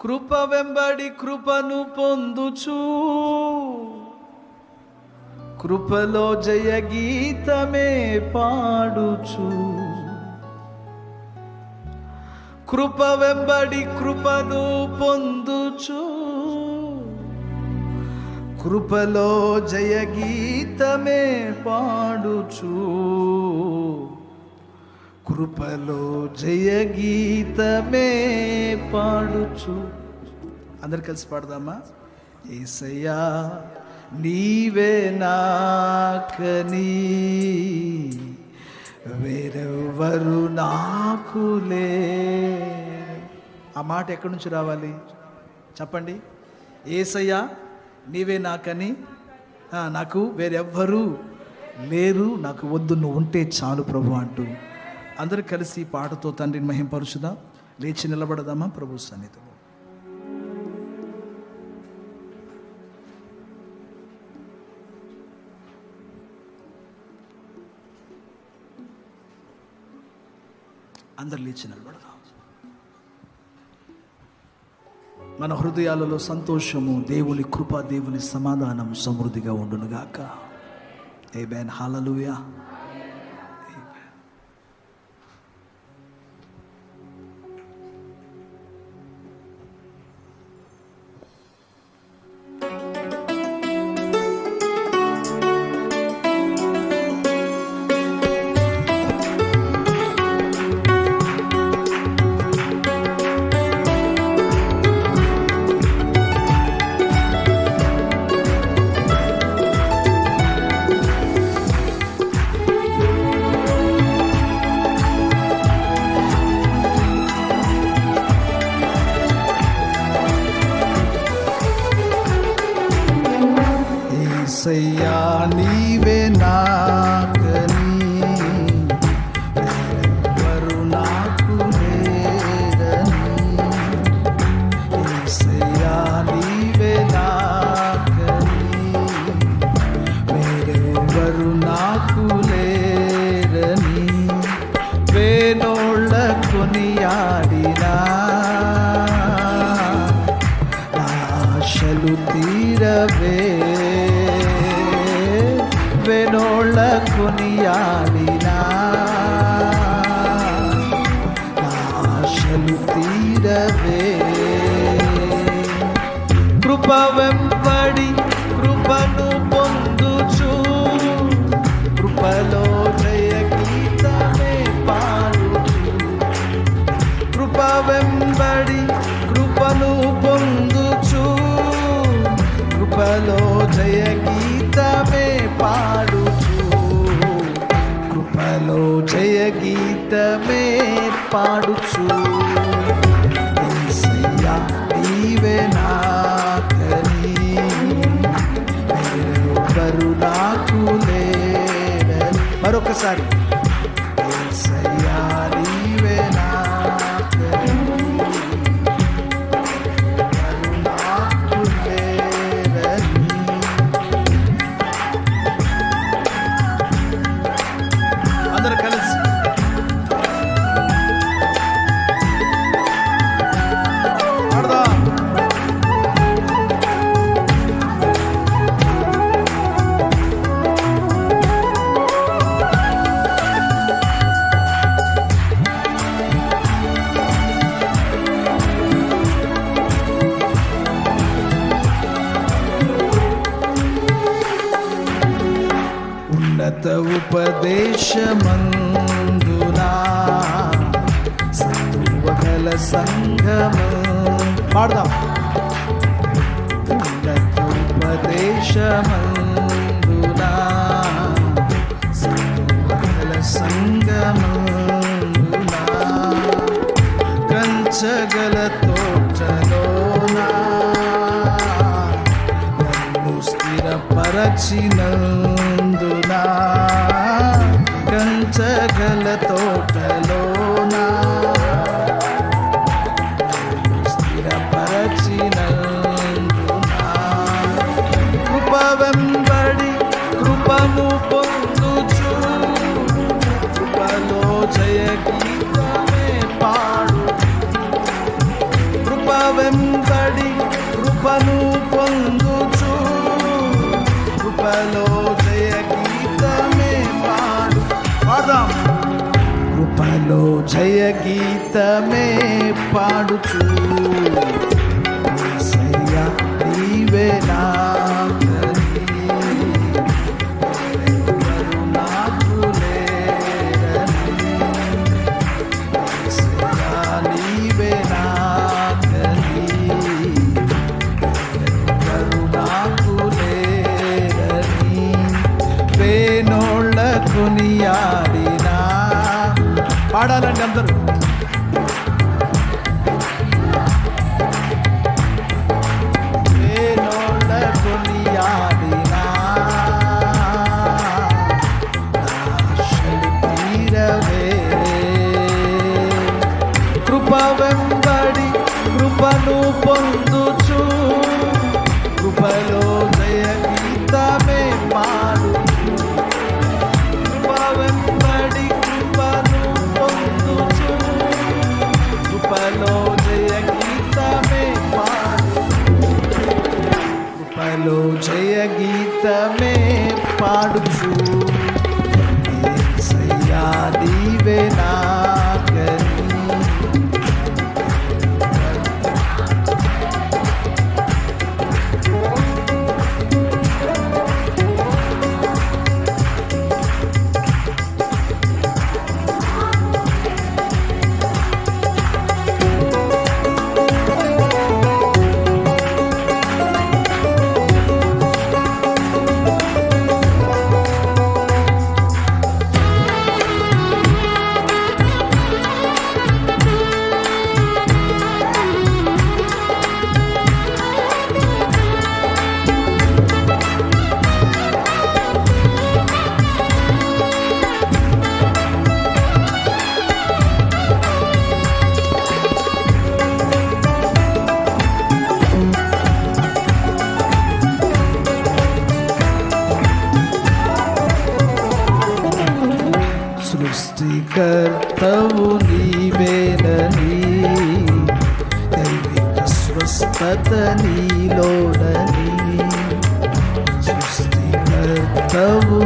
కృప వెంబడి కృపను పొందుచు. కృపలో జయ గీతమే పాడుచు. కృప వెంబడి కృపను పొందుచు. కృపలో జయ గీతమే పాడుచు. కృపలో జయ గీతమే పాడుచు. అందరు కలిసి పాడదామా? ఏసయ్యా నీవే నాకని వేరెవ్వరు నాకు లే ఆ మాట ఎక్కడి నుంచి రావాలి? చెప్పండి. ఏసయ్యా నీవే నాకని నాకు వేరెవ్వరు లేరు. నాకు వద్దు నువ్వు ఉంటే చాలు ప్రభు అంటూ. అందరూ కలిసి పాటతో తండ్రిని మహింపరుచుదాం. లేచి నిలబడదామా ప్రభు సన్నిధిలో. అందరు లేచి నిలబడదాం. మన హృదయాలలో సంతోషము దేవుని కృప దేవుని సమాధానం సమృద్ధిగా ఉండునుగాక. ఏ బేన్ హాలలుయా వెనోళ్ళ కొనియాడినా ఆశలు తీరవే. కృప వెంపడి కృపను పొందుచు. కృపలో జయ గీతమే పాడుచు. కృప వెంబడి కృపను పొందుచు. కృపలో జయ గీతమే పాడు. జయ గీతమే పాడుచు యేసయ్యా, నీవే నాకని మరొకసారి. ఉన్నత ఉపదేశమందునా? సంగము. పాడదాం. ఉన్నత ఉపదేశమందునా? సంగమునా కంచగల తోటలోనా? నన్ను స్థిరపరచినందునా గీతమే పాడు కృప జయ గీతమే పాడు. పదం కృపలో జయ పాడుచు. కొనియాడినా పాడాలండి అందరూ. కృప వెంబడి కృపను పొంది గీతమే పాడుచు. స్పత నీలోడని సృష్టి కర్తవు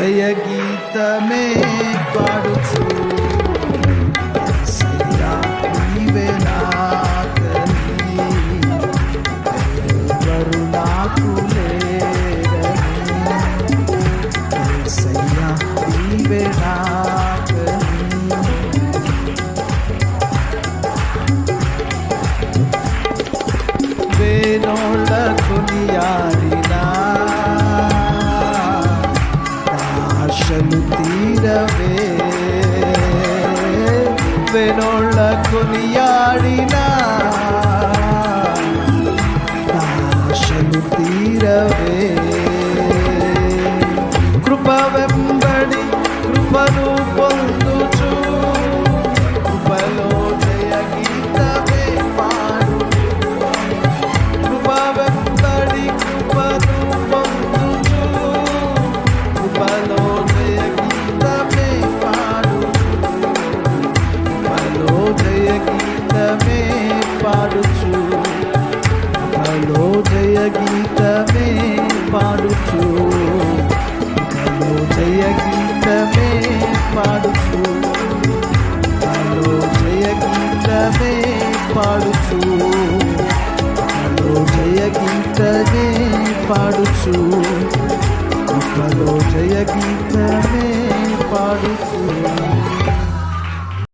జయ గీతమే పాడుచు గీతమే పాడుతూ నాలో జయ గీతమే పాడుతూ నాలో జయ గీతమే పాడుచు